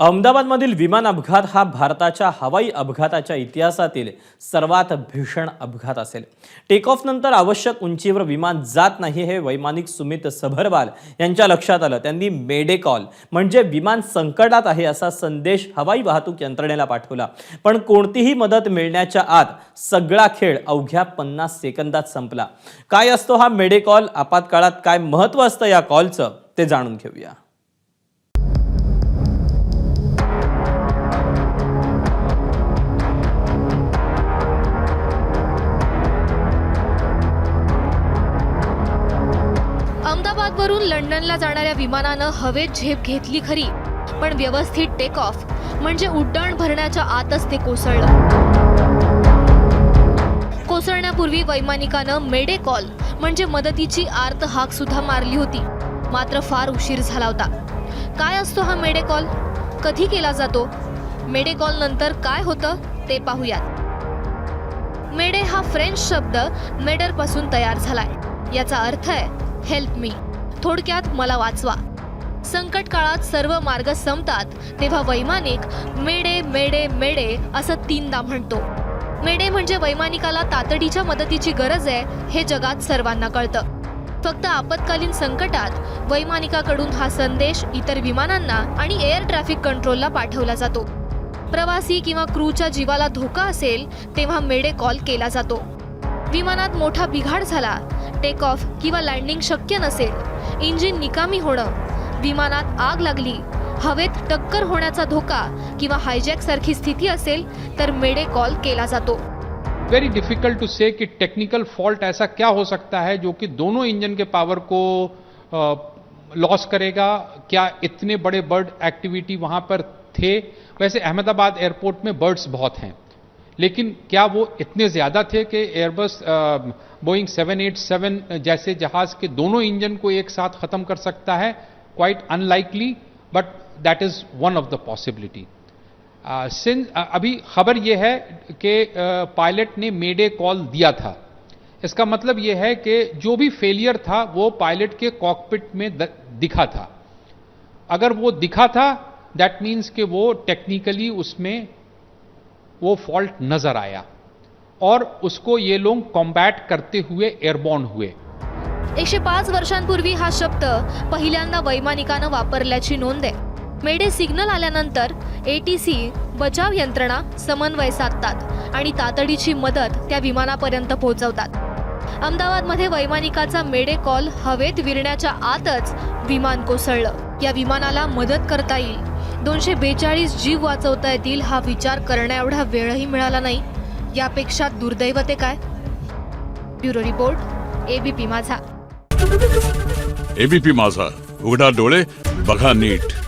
अहमदाबादमधील विमान अपघात हा भारताच्या हवाई अपघाताच्या इतिहासातील सर्वात भीषण अपघात असेल. टेक ऑफ नंतर आवश्यक उंचीवर विमान जात नाही हे वैमानिक सुमित सभरवाल यांच्या लक्षात आलं. त्यांनी मेडे कॉल म्हणजे विमान संकटात आहे असा संदेश हवाई वाहतूक यंत्रणेला पाठवला. पण कोणतीही मदत मिळण्याच्या आत सगळा खेळ अवघ्या पन्नास सेकंदात संपला. काय असतो हा मेडे कॉल आपत्काळात काय महत्त्व असतं या कॉलचं ते जाणून घेऊया. अहमदाबादवरून लंडनला जाणाऱ्या विमानानं हवेत झेप घेतली खरी पण व्यवस्थित टेक ऑफ म्हणजे उड्डाण भरण्याच्या आतच ते कोसळलं. कोसळण्यापूर्वी वैमानिकानं मेडे कॉल म्हणजे मदतीची आर्त हाक सुद्धा मारली होती. मात्र फार उशीर झाला होता. काय असतो हा मेडे कॉल? कधी केला जातो? मेडे कॉल नंतर काय होतं ते पाहूयात. मेडे हा फ्रेंच शब्द मेडरपासून तयार झालाय. याचा अर्थ आहे हेल्प मी. थोडक्यात मला वाचवा. संकट काळात सर्व मार्ग संपतात तेव्हा वैमानिक मेडे मेडे मेडे असं तीनदा म्हणतो. मेडे म्हणजे वैमानिकाला तातडीच्या मदतीची गरज आहे हे जगात सर्वांना कळतं. फक्त आपत्कालीन संकटात वैमानिकाकडून हा संदेश इतर विमानांना आणि एअर ट्रॅफिक कंट्रोलला पाठवला जातो. प्रवासी किंवा क्रूच्या जीवाला धोका असेल तेव्हा मेडे कॉल केला जातो. विमानात मोठा बिघाड झाला टेक ऑफ़ किंवा लँडिंग शक्य नसेल. इंजिन निकामी होणं, विमानात आग लागली, हवेत टक्कर होण्याचा धोका किंवा हायजॅक सारखी स्थिती असेल, तर मेडे कॉल केला जातो. वेरी डिफ़िकल्ट टू से कि टेक्निकल फॉल्ट ऐसा क्या हो सकता है जो कि दोनों इंजन के पावर को लॉस करेगा. क्या इतने बड़े बर्ड एक्टिविटी वहाँ पर थे? वैसे अहमदाबाद एयरपोर्ट में बर्ड्स बहुत हैं। लेकिन क्या वो इतने ज़्यादा थे कि एयरबस बोइंग 787 जैसे जहाज़ के दोनों इंजन को एक साथ ख़त्म कर सकता है? Quite unlikely but that is one of the possibility since अभी खबर यह है कि पायलट ने मेडे कॉल दिया था। इसका मतलब यह है कि जो भी फेलियर था, वो पायलट के कॉकपिट में दिखा था। अगर वो दिखा था दैट मीन्स कि वो टेक्निकली उसमें वो फॉल्ट नजर आया और उसको ये लोग कॉम्बैट करते हुए एयरबॉर्न हुए। एकशे पाच वर्षांपूर्वी हा शब्द पहिल्यांदा वैमानिकानं वापरल्याची नोंद आहे. मेडे सिग्नल आल्यानंतर एटीसी बचाव यंत्रणा समन्वय साधतात आणि तातडीची मदत त्या विमानापर्यंत पोहोचवतात. अहमदाबादमध्ये वैमानिकाचा मेडे कॉल हवेत विरण्याच्या आतच विमान कोसळलं. या विमानाला मदत करता येईल. दोनशे बेचाळीस जीव वाचवता येतील हा विचार करण्या एवढा वेळही मिळाला नाही. यापेक्षा दुर्दैव ते काय? Bureau report ABP Majha. ABP Majha. उघडा डोळे बघा नीट.